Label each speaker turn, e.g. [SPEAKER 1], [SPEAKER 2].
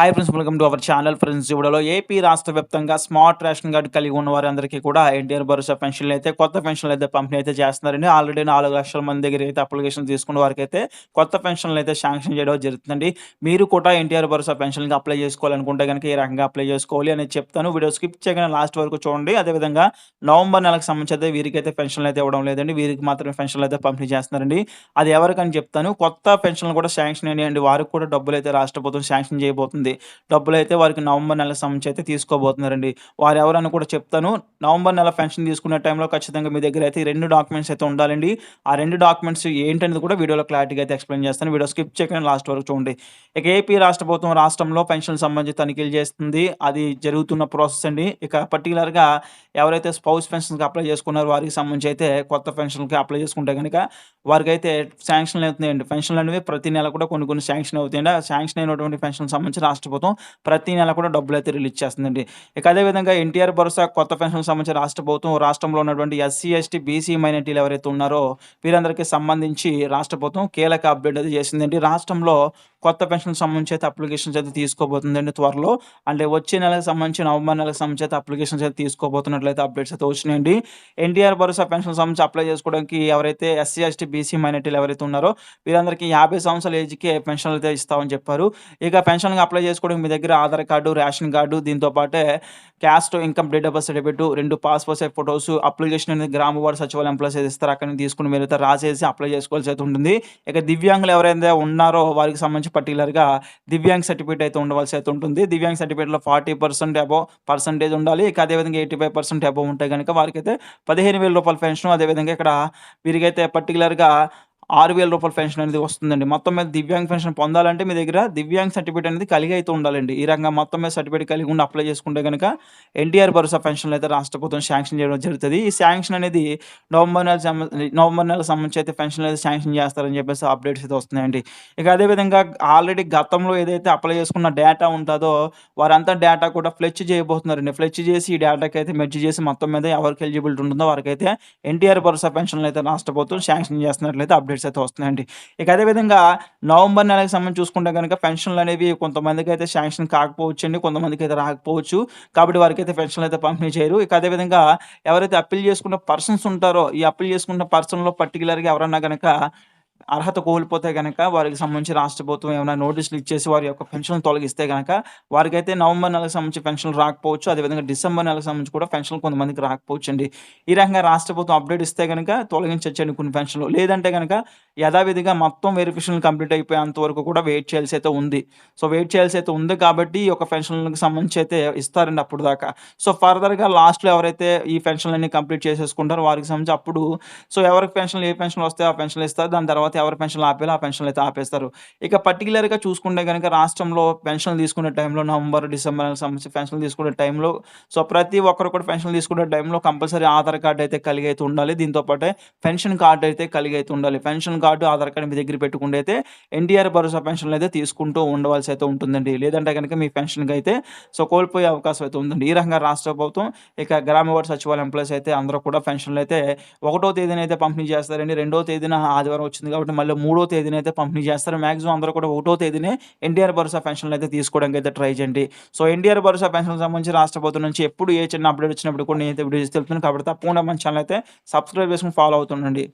[SPEAKER 1] Hi friends welcome to our channel friends ఇవిడలో AP రాష్ట్ర వ్యాప్తంగా smart ration card కలిగి ఉన్న వారందరికీ కూడా ఎన్టీఆర్ భరోసా పెన్షన్లు అయితే కొత్త పెన్షన్లు అయితే పంపిణీ అయితే చేస్తున్నారండి. ఆల్రెడీ నాలుగు లక్షల మంది దగ్గర అయితే అప్లికేషన్ తీసుకున్న వారికి అయితే కొత్త పెన్షన్లు అయితే శాంక్షన్ చేయడం జరుగుతుందండి. మీరు కూడా ఎన్టీఆర్ భరోసా పెన్షన్కి అప్లై చేసుకోవాలనుకుంటే కనుక ఏ రకంగా అప్లై చేసుకోవాలి అనేది చెప్తాను. వీడియో స్కిప్ చేయగానే లాస్ట్ వరకు చూడండి. అదేవిధంగా నవంబర్ నెలకు సంబంధించి అయితే వీరికైతే పెన్షన్లు అయితే ఇవ్వడం లేదండి. వీరికి మాత్రమే పెన్షన్లు అయితే పంపిణీ చేస్తున్నారండి. అది ఎవరికని చెప్తాను? కొత్త పెన్షన్లు కూడా శాంక్షన్ అయ్యండి వారికి కూడా డబ్బులు అయితే రాష్ట్ర ప్రభుత్వం శాంక్షన్ చేయబోతుంది. డబ్బులు అయితే వారికి నవంబర్ నెల సంబంధించి అయితే తీసుకోబోతున్నారండి. వారు ఎవరని కూడా చెప్తాను. నవంబర్ నెల పెన్షన్ తీసుకునే టైంలో ఖచ్చితంగా మీ దగ్గర అయితే రెండు డాక్యుమెంట్స్ అయితే ఉండాలండి. ఆ రెండు డాక్యుమెంట్స్ ఏంటనేది కూడా వీడియోలో క్లారిటీగా అయితే ఎక్స్ప్లెయిన్ చేస్తాను. వీడియో స్కిప్ చేయకుండా లాస్ట్ వరకు చూడండి. ఇక ఏపీ రాష్ట్ర ప్రభుత్వం రాష్ట్రంలో పెన్షన్ సంబంధించి తనిఖీలు చేస్తుంది. అది జరుగుతున్న ప్రాసెస్ అండి. ఇక పర్టికులర్గా ఎవరైతే స్పౌస్ పెన్షన్కి అప్లై చేసుకున్నారో వారికి సంబంధించి అయితే కొత్త పెన్షన్కి అప్లై చేసుకుంటే కనుక వారికి అయితే శాంక్షన్లు అవుతున్నాయండి. పెన్షన్లు అనేవి ప్రతి నెల కూడా కొన్ని కొన్ని శాంక్షన్ అవుతాయండి. ఆ శాంక్షన్ అయినటువంటి పెన్షన్ సంబంధించి రాష్ట్ర ప్రభుత్వం ప్రతి నెల కూడా డబ్బులు అయితే రిలీజ్ చేస్తుందండి. ఇక అదేవిధంగా ఎన్టీఆర్ భరోసా కొత్త పెన్షన్ సంబంధించిన రాష్ట్ర ప్రభుత్వం రాష్ట్రంలో ఉన్నటువంటి ఎస్సీ ఎస్టీ బీసీ మైనార్టీలు ఎవరైతే ఉన్నారో వీరందరికీ సంబంధించి రాష్ట్ర ప్రభుత్వం కీలక అప్డేట్ అయితే చేసిందండి. రాష్ట్రంలో కొత్త పెన్షన్ సంబంధించి అయితే అప్లికేషన్స్ అయితే తీసుకోబోతుందండి త్వరలో. అంటే వచ్చే నెలకు సంబంధించి నవంబర్ నెలకు సంబంధించి అయితే అప్లికేషన్స్ అయితే తీసుకోబోతున్నట్లయితే అప్డేట్స్ అయితే వచ్చినాయండి. ఎన్టీఆర్ భరోసా పెన్షన్ సంబంధించి అప్లై చేసుకోవడానికి ఎవరైతే ఎస్సీ ఎస్టీ బీసీ మైనార్టీలు ఎవరైతే ఉన్నారో వీరందరికీ యాభై సంవత్సరాల ఏజ్కి పెన్షన్ అయితే ఇస్తామని చెప్పారు. ఇక పెన్షన్కి అప్లై చేసుకోవడానికి మీ దగ్గర ఆధార్ కార్డు రేషన్ కార్డు దీంతో పాటే caste income date of birth certificate రెండు పాస్పోర్ట్ సైజ్ ఫొటోస్ అప్లికేషన్ అనేది గ్రామ వార్డు సచివాలయం ఎంప్లాయీస్ అయితే ఇస్తారు. అక్కడ తీసుకుని మీరు అయితే రాసేసి అప్లై చేసుకోవాల్సి అయితే ఉంటుంది. ఇక దివ్యాంగులు ఎవరైతే ఉన్నారో వారికి సంబంధించి పర్టికులర్గా దివ్యాంగ్ సర్టిఫికేట్ అయితే ఉండవలసి అయితే ఉంటుంది. దివ్యాంగ్ సర్టిఫికేట్లో ఫార్టీ పర్సెంట్ అబో పర్సంటేజ్ ఉండాలి. ఇక అదేవిధంగా ఎయిటీ ఫైవ్ పర్సెంట్ అబో ఉంటే కనుక వారికి అయితే పదిహేను వేల రూపాయల పెన్షన్ అదేవిధంగా ఇక్కడ వీరికైతే పర్టికులర్గా ఆరు వేల రూపాయల పెన్షన్ అనేది వస్తుందండి. మొత్తం మీద దివ్యాంగ్ పెన్షన్ పొందాలంటే మీ దగ్గర దివ్యాంగ్ సర్టిఫికేట్ అనేది కలిగి అయితే ఉండాలండి. ఈ రకంగా మొత్తం మీద సర్టిఫికేట్ కలిగి ఉండి అప్లై చేసుకుంటే కనుక ఎన్టీఆర్ భరోసా పెన్షన్లు అయితే రాష్ట్ర ప్రభుత్వం శాంక్షన్ చేయడం జరుగుతుంది. ఈ శాంక్షన్ అనేది నవంబర్ నెల సంబంధ నవంబర్ నెల సంబంధించి అయితే పెన్షన్ అయితే శాంక్షన్ చేస్తారని చెప్పేసి అప్డేట్స్ అయితే వస్తున్నాయండి. ఇక అదేవిధంగా ఆల్రెడీ గతంలో ఏదైతే అప్లై చేసుకున్న డేటా ఉంటుందో వారంతా డేటా కూడా ఫ్లెచ్ చేయబోతున్నారండి. ఫ్లెచ్ చేసి ఈ డేటాకి అయితే మెర్జ్ చేసి మొత్తం మీద ఎవరికి ఎలిజిబిలిటీ ఉంటుందో వారికైతే ఎన్టీఆర్ భరోసా పెన్షన్లు అయితే రాష్ట్ర ప్రభుత్వం శాంక్షన్ చేస్తున్నట్లయితే అప్డేట్స్ అయితే వస్తున్నాయండి. ఇక అదేవిధంగా నవంబర్ నెలకు సంబంధించి చూసుకుంటే కనుక పెన్షన్లు అనేవి కొంతమందికి అయితే శాంక్షన్ కాకపోవచ్చు అండి కొంతమందికి అయితే రాకపోవచ్చు. కాబట్టి వారికి అయితే పెన్షన్లు అయితే పంపిణీ చేయరు. ఇక అదేవిధంగా ఎవరైతే అప్పీల్ చేసుకున్న పర్సన్స్ ఉంటారో ఈ అప్పీల్ చేసుకున్న పర్సన్లో పర్టికులర్గా ఎవరన్నా కనుక అర్హత కోల్పోతే కనుక వారికి సంబంధించి రాష్ట్ర ప్రభుత్వం ఏమైనా నోటీసులు ఇచ్చేసి వారి యొక్క పెన్షన్ తొలగిస్తే గనక వారికైతే నవంబర్ నెలకు సంబంధించి పెన్షన్లు రాకపోవచ్చు. అదేవిధంగా డిసెంబర్ నెలకు సంబంధించి కూడా పెన్షన్లు కొంతమందికి రాకపోవచ్చు అండి ఈ రకంగా రాష్ట్ర ప్రభుత్వం అప్డేట్ ఇస్తే కనుక అండి కొన్ని పెన్షన్లు. లేదంటే కనుక యథావిధిగా మొత్తం వెరిఫికేషన్ కంప్లీట్ అయిపోయేంత వరకు కూడా వెయిట్ చేయాల్సి అయితే ఉంది. సో వెయిట్ చేయాల్సి అయితే ఉంది కాబట్టి ఈ యొక్క పెన్షన్లకు సంబంధించి అయితే ఇస్తారండి అప్పుడు దాకా. సో ఫర్దర్గా లాస్ట్లో ఎవరైతే ఈ పెన్షన్లన్నీ కంప్లీట్ చేసేసుకుంటారో వారికి సంబంధించి అప్పుడు సో ఎవరికి పెన్షన్లు ఏ పెన్షన్లు వస్తే ఆ పెన్షన్లు ఇస్తారు. దాని తర్వాత ఎవరి పెన్షన్లు ఆపేలా ఆ పెన్షన్లు అయితే ఆపేస్తారు. ఇక పర్టికులర్గా చూసుకుంటే కనుక రాష్ట్రంలో పెన్షన్లు తీసుకునే టైంలో నవంబర్ డిసెంబర్ సంబంధించి పెన్షన్లు తీసుకునే టైంలో సో ప్రతి ఒక్కరు కూడా పెన్షన్లు తీసుకునే టైంలో కంపల్సరీ ఆధార్ కార్డు అయితే కలిగి అయితే ఉండాలి. దీంతో పాటే పెన్షన్ కార్డు అయితే కలిగి అయితే ఉండాలి. పెన్షన్ కార్డు ఆధార్ కార్డు మీ దగ్గర పెట్టుకుంటే అయితే ఎన్టీఆర్ భరోసా పెన్షన్లు అయితే తీసుకుంటూ ఉండవలసి అయితే ఉంటుందండి. లేదంటే కనుక మీ పెన్షన్కి అయితే సో కోల్పోయే అవకాశం అయితే ఉందండి. ఈ రకంగా రాష్ట్ర ప్రభుత్వం ఇక గ్రామ వార్డు సచివాలయం ఎంప్లాయీస్ అయితే అందరూ కూడా పెన్షన్లు అయితే ఒకటో తేదీన అయితే పంపిణీ చేస్తారండి. రెండో తేదీన ఆదివారం వచ్చింది కాబట్టి మళ్ళీ మూడో తేదీన అయితే పంపిణీ చేస్తారు. మాక్సిమం అందరూ కూడా ఒకటో తేదీనే ఎన్టీఆర్ భరోసా పెన్షన్లు అయితే తీసుకోవడానికి అయితే ట్రై చేయండి. సో ఎన్టీఆర్ భరోసా పెన్షన్ సంబంధించి రాష్ట్ర ప్రభుత్వం నుంచి ఎప్పుడు ఏ చిన్న అప్డేట్ వచ్చినప్పుడు కూడా నేను అయితే వీడియోస్ తెలుపుతున్నాను కాబట్టి తప్పకుండా మన ఛానల్ అయితే సబ్స్క్రైబ్ చేసుకుని ఫాలో అవుతుండండి.